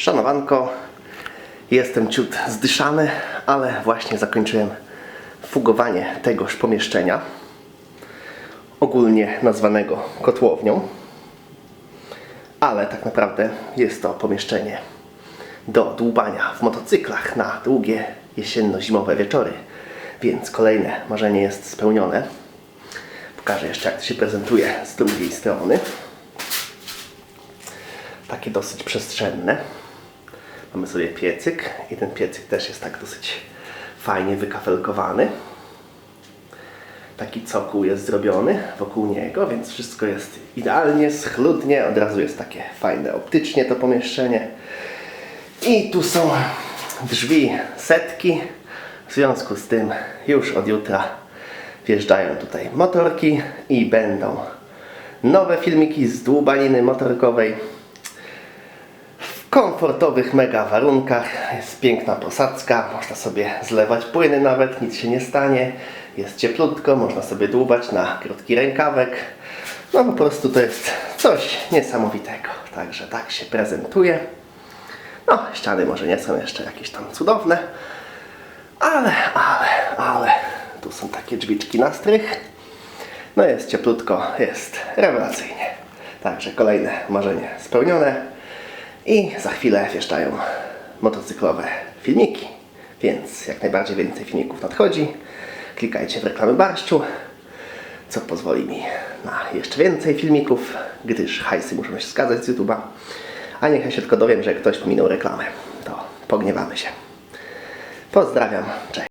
Szanowanko, jestem ciut zdyszany, ale właśnie zakończyłem fugowanie tegoż pomieszczenia, ogólnie nazwanego kotłownią, ale tak naprawdę jest to pomieszczenie do dłubania w motocyklach na długie jesienno-zimowe wieczory, więc kolejne marzenie jest spełnione. Pokażę jeszcze jak to się prezentuje z drugiej strony. Takie dosyć przestrzenne. Mamy sobie piecyk i ten piecyk też jest tak dosyć fajnie wykafelkowany. Taki cokół jest zrobiony wokół niego, więc wszystko jest idealnie, schludnie. Od razu jest takie fajne optycznie to pomieszczenie. I tu są drzwi setki. W związku z tym już od jutra wjeżdżają tutaj motorki i będą nowe filmiki z dłubaniny motorkowej komfortowych mega warunkach. Jest piękna posadzka, można sobie zlewać płyny nawet, nic się nie stanie. Jest cieplutko, można sobie dłubać na krótki rękawek. No po prostu to jest coś niesamowitego. Także tak się prezentuje. No, ściany może nie są jeszcze jakieś tam cudowne, ale, ale, ale tu są takie drzwiczki na strych. No jest cieplutko, jest rewelacyjnie. Także kolejne marzenie spełnione i za chwilę wjeżdżają motocyklowe filmiki, więc jak najbardziej więcej filmików nadchodzi. Klikajcie w reklamy barszczu, co pozwoli mi na jeszcze więcej filmików, gdyż hajsy muszą się zgadzać z YouTube'a. A niech ja się tylko dowiem, że ktoś pominął reklamę, to pogniewamy się. Pozdrawiam, cześć.